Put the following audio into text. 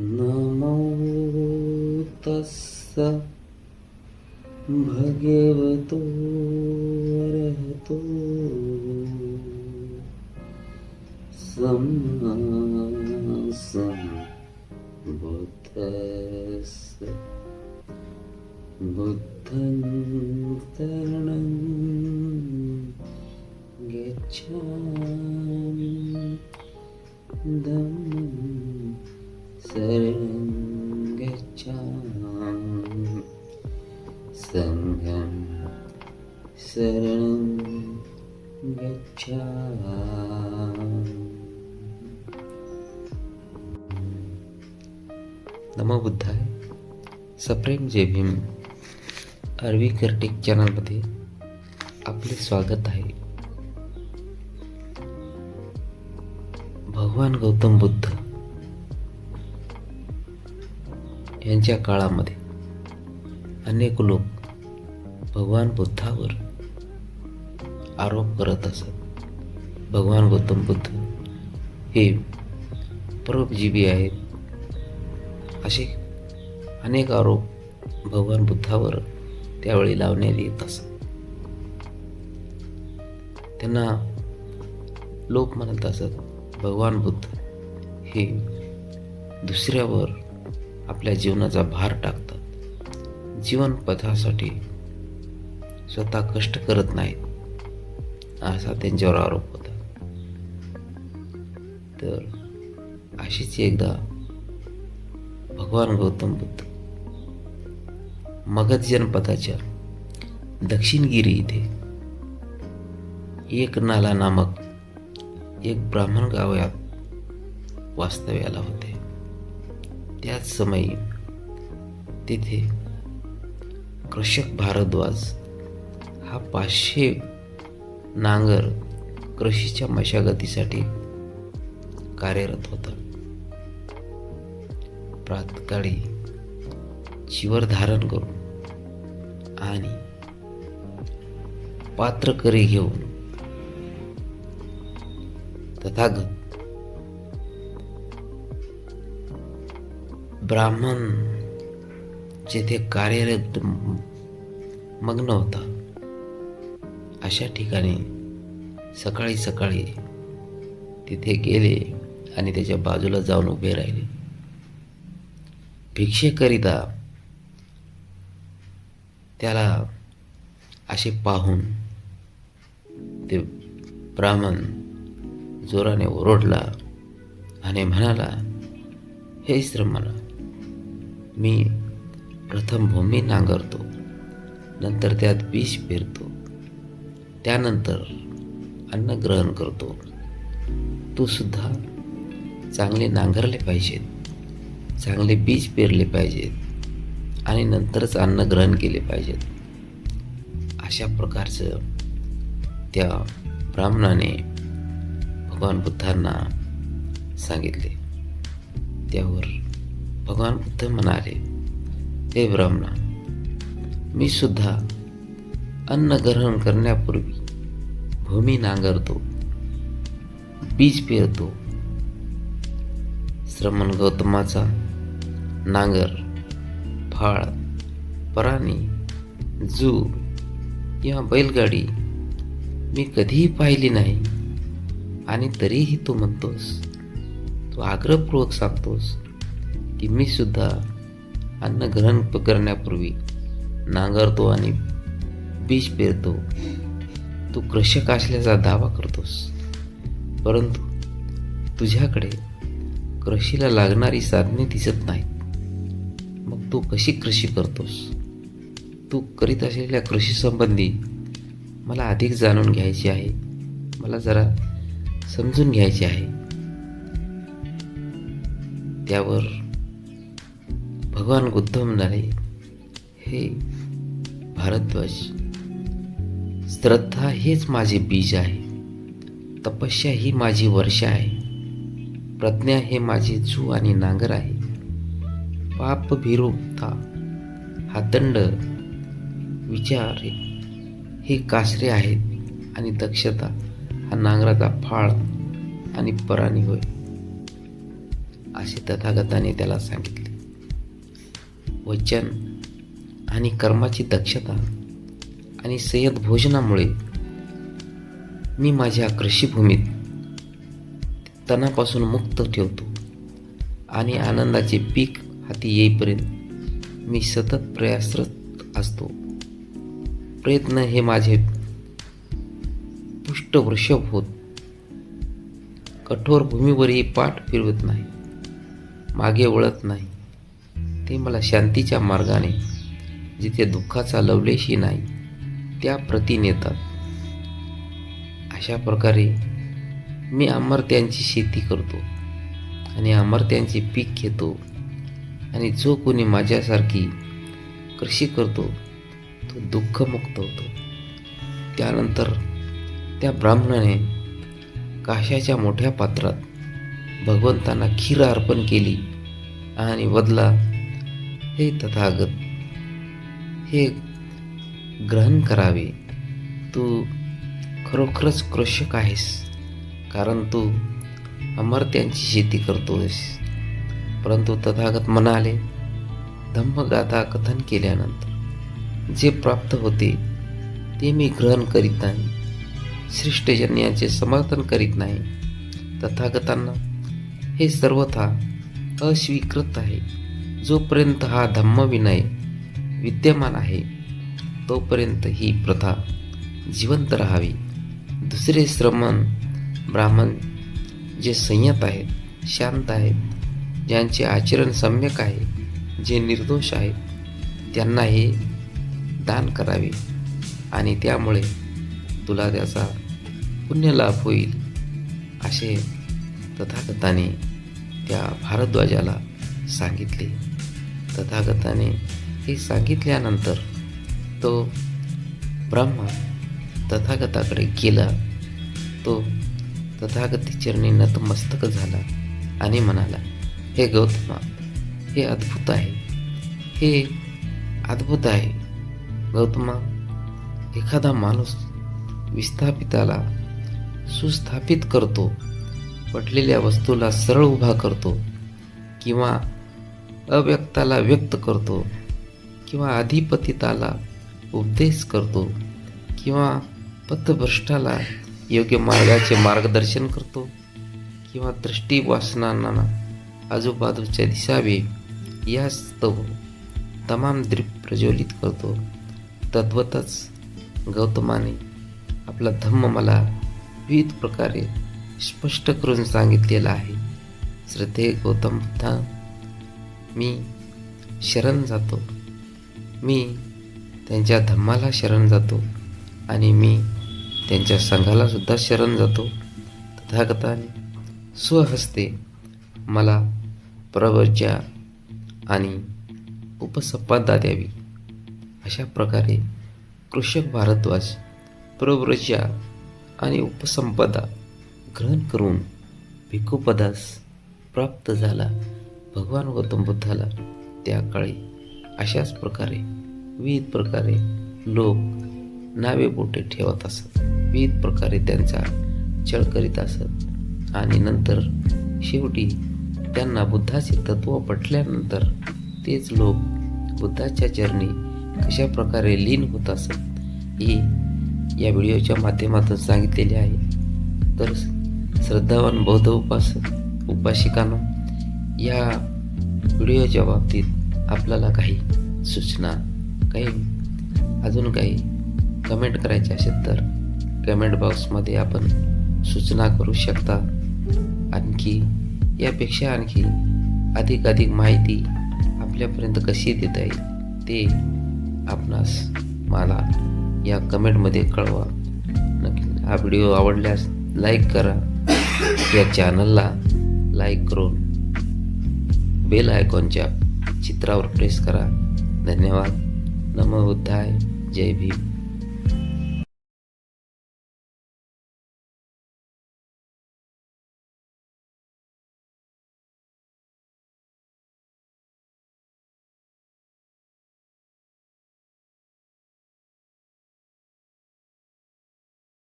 නමෝ තස්ස භගවතු අරහතෝ සම්මා සම්බුද්දස්ස බුද්ධං තරණං ගච්ඡාමි ධම්මං शरणं गच्छामि सङ्घं नमो बुद्धाय, सप्रेम जय भीम, अरवी कर्टिक चॅनलमध्ये आपले स्वागत आहे. भगवान गौतम बुद्ध यांच्या काळामध्ये अनेक लोक भगवान बुद्धावर आरोप करत असत. भगवान गौतम बुद्ध हे परोपजीवी आहेत. असे अनेक आरोप भगवान बुद्धावर त्यावेळी लावण्यात येत असत. त्यांना लोक म्हणत असत भगवान बुद्ध हे दुसऱ्यावर आपल्या जीवनाचा भार टाकतात. जीवनपथासाठी स्वतः कष्ट करत नाहीत असा त्यांच्यावर आरोप होता. तर अशीच एकदा भगवान गौतम बुद्ध मगध जनपदाच्या दक्षिणगिरी इथे एक नाला नामक एक ब्राह्मण गावात वास्तव्याला होते. त्याच समयी तिथे कृषक भारद्वाज हा पाचशे नांगर कृषीच्या मशागतीसाठी कार्यरत होता. प्रातकाळी चिवर धारण करून आणि पात्र करी घेऊन तथागत ब्राह्मण जेथे कार्यरत मग्न होता अशा ठिकाणी सकाळी सकाळी तिथे गेले आणि त्याच्या बाजूला जाऊन उभे राहिले. भिक्षेकरिता त्याला असे पाहून ते ब्राह्मण जोराने ओरडला आणि म्हणाला हे श्रमणा मी प्रथम भूमी नांगरतो. नंतर त्यात बीज पेरतो. त्यानंतर अन्न ग्रहण करतो. तू सुद्धा चांगले नांगरले पाहिजेत. चांगले बीज पेरले पाहिजेत. आणि नंतरच अन्न ग्रहण केले पाहिजेत. अशा प्रकारचं त्या ब्राह्मणाने भगवान बुद्धांना सांगितले. त्यावर भगवान बुद्ध म्हणाले हे ब्राह्मणा मी सुद्धा अन्न ग्रहण करण्यापूर्वी भूमी नांगरतो बीज पेरतो श्रमण गौतमाचा नांगर फाळ पराणी जू किंवा बैलगाडी मी कधीही पाहिली नाही आणि तरीही तू म्हणतोस तू आग्रहपूर्वक सांगतोस की मी सुद्धा अन्न ग्रहण करण्यापूर्वी नांगरतो आणि बीज पेरतो. तू कृषक असल्याचा दावा करतोस. परंतु तुझ्याकडे कृषीला लागणारी साधने दिसत नाहीत. मग तू कशी कृषी करतोस? तू करीत असलेल्या कृषीसंबंधी मला अधिक जाणून घ्यायचे आहे. मला जरा समजून घ्यायचे आहे. त्यावर भगवान उद्धव नारे हे भारद्वाज श्रद्धा हेच माझे बीज आहे. तपस्या ही माझी वर्षा आहे. प्रज्ञा हे माझे झू आणि नांगर आहे. पाप भिरुता हा दंड विचार हे कासरे आहेत आणि दक्षता हा नांगराचा फाळ आणि पराणी होय. असे तथागताने त्याला सांगितले. वचन आणि कर्माची दक्षता आणि संयत भोजनामुळे मी माझ्या कृषीभूमीत तणापासून मुक्त ठेवतो आणि आनंदाचे पीक हाती येईपर्यंत मी सतत प्रयासरत असतो. प्रयत्न हे माझे पुष्टवृषभ होत. कठोर भूमीवरही पाठ फिरवत नाही. मागे वळत नाही. ते मला शांतीच्या मार्गाने जिथे दुःखाचा लवलेशी नाही त्या प्रती नेतात. अशा प्रकारे मी अमरत्यांची शेती करतो आणि अमरत्यांचे पीक घेतो आणि जो कोणी माझ्यासारखी कृषी करतो तो दुःखमुक्त होतो. त्यानंतर त्या ब्राह्मणाने काशाच्या मोठ्या पात्रात भगवंतांना खीर अर्पण केली आणि वदला हे तथागत हे ग्रहण करावे. तू खरोखरच कृषक आहेस कारण तू अमर्त्यांची शेती करतोस परंतु तथागत म्हणाले धम्मगाथा कथन केल्यानंतर जे प्राप्त होते ते मी ग्रहण करीत नाही श्रेष्ठजन्याचे समर्थन करीत नाही. तथागतांना हे सर्वथा अस्वीकृत आहे. जोपर्यंत हा धम्मविनय विद्यमान आहे तोपर्यंत ही प्रथा जिवंत राहावी. दुसरे श्रमण ब्राह्मण जे संयत आहेत शांत आहेत ज्यांचे आचरण सम्यक आहे जे निर्दोष आहेत त्यांना हे दान करावे आणि त्यामुळे तुला त्याचा पुण्यलाभ होईल असे तथागताने त्या भारद्वाजाला सांगितले. तथागताने हे सांगितल्यानंतर तो ब्रह्मा तथागताकडे गेला. तो तथागती चरणी नतमस्तक झाला आणि म्हणाला हे गौतमा हे अद्भुत आहे. हे अद्भुत आहे. गौतमा एखादा माणूस विस्थापिताला सुस्थापित करतो पटलेल्या वस्तूला सरळ उभा करतो किंवा अव्यक्ताला व्यक्त करतो किंवा अधिपतिताला उपदेश करतो किंवा पथभ्रष्टाला योग्य मार्गाचे मार्गदर्शन करतो किंवा दृष्टी वासनांना आजूबाजूच्या दिसावे यास्तव तमाम दीप प्रज्वलित करतो. तद्वतच गौतमाने आपला धम्म मला विविध प्रकारे स्पष्ट करून सांगितलेला आहे. श्रद्धे गौतम बुद्धा मी शरण जातो. मी त्यांच्या धम्माला शरण जातो आणि मी त्यांच्या संघालासुद्धा शरण जातो. तथागताने स्वहस्ते मला प्रवज्या आणि उपसंपदा द्यावी अशा प्रकारे कृषक भारद्वाज प्रव्रजा आणि उपसंपदा ग्रहण करून भिक्खुपदास प्राप्त झाला. भगवान गौतम बुद्धाला त्या काळी अशाच प्रकारे विविध प्रकारे लोक नावे बोटे ठेवत असत. विविध प्रकारे त्यांचा छळ करीत असत. आणि नंतर शेवटी त्यांना बुद्धाचे तत्व पटल्यानंतर तेच लोक बुद्धाच्या चरणी कशा प्रकारे लीन होत असत ही या व्हिडिओच्या माध्यमातून सांगितलेले आहे. तर श्रद्धावान बौद्ध उपासक उपासिकांनो या व्हिडिओच्या बाबतीत आपल्याला काही सूचना काही अजून काही कमेंट करायचे असेल तर कमेंट बॉक्समध्ये आपण सूचना करू शकता. आणखी यापेक्षा आणखी अधिक अधिक माहिती आपल्यापर्यंत कशी देता येईल ते आपणास मला या कमेंटमध्ये कळवा. नक्की हा व्हिडिओ आवडल्यास लाईक करा. या चॅनलला लाईक करून बेल आयकॉनच्या चित्रावर प्रेस करा. धन्यवाद. नमो बुद्धाय. जय भीम.